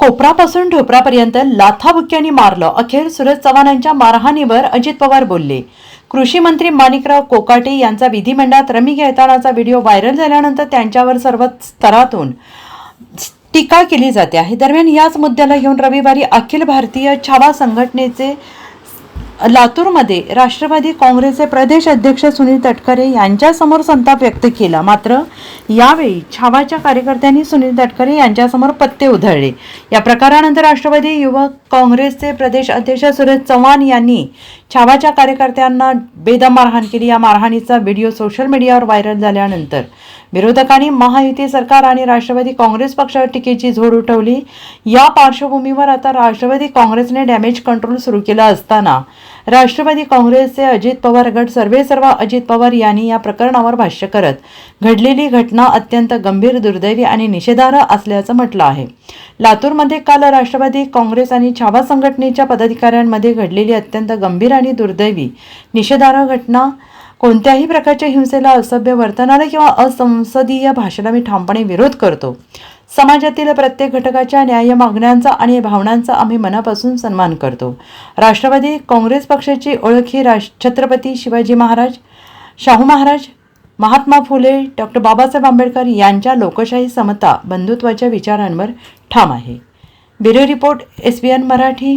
कोपरापासून ढोपरापर्यंत लाथाबुक्क्यांनी मारलं. अखेर सुरज चव्हाणांच्या मारहाणीवर अजित पवार बोलले. कृषी मंत्री माणिकराव कोकाटे यांचा विधिमंडळात रमी खेळतानाचा व्हिडिओ व्हायरल झाल्यानंतर त्यांच्यावर सर्व स्तरातून टीका केली जाते. आहे. दरम्यान याच मुद्द्याला घेऊन रविवारी अखिल भारतीय छावा संघटनेचे लातूरमध्ये राष्ट्रवादी काँग्रेसचे प्रदेश अध्यक्ष सुनील तटकरे यांच्यासमोर संताप व्यक्त केला. मात्र यावेळी छावाच्या कार्यकर्त्यांनी सुनील तटकरे यांच्यासमोर पत्ते उधळले. या प्रकारानंतर राष्ट्रवादी युवक काँग्रेसचे प्रदेश अध्यक्ष सुरेश चव्हाण यांनी छावाच्या कार्यकर्त्यांना बेदम मारहाण केली. या मारहाणीचा व्हिडिओ सोशल मीडियावर व्हायरल झाल्यानंतर विरोधकांनी महायुती सरकार आणि राष्ट्रवादी काँग्रेस पक्षावर टीकेची झोड उठवली. या पार्श्वभूमीवर आता राष्ट्रवादी काँग्रेसने डॅमेज कंट्रोल सुरू केला असताना राष्ट्रवादी काँग्रेसचे अजित पवार गट सर्वे सर्व अजित पवार यांनी या प्रकरणावर भाष्य करत घडलेली घटना अत्यंत गंभीर दुर्दैवी आणि निषेधार्ह असल्याचं म्हटलं आहे. लातूरमध्ये काल राष्ट्रवादी काँग्रेस आणि छावा संघटनेच्या पदाधिकाऱ्यांमध्ये घडलेली अत्यंत गंभीर आणि दुर्दैवी निषेधार्ह घटना कोणत्याही प्रकारच्या हिंसेला असभ्य वर्तनाला किंवा असंसदीय भाषेला मी ठामपणे विरोध करतो. समाजातील प्रत्येक घटकाच्या न्याय मागण्यांचा आणि भावनांचा आम्ही मनापासून सन्मान करतो. राष्ट्रवादी काँग्रेस पक्षाची ओळख ही राष छत्रपती शिवाजी महाराज शाहू महाराज महात्मा फुले डॉक्टर बाबासाहेब आंबेडकर यांच्या लोकशाही समता बंधुत्वाच्या विचारांवर ठाम आहे. Bureau report S B N Marathi.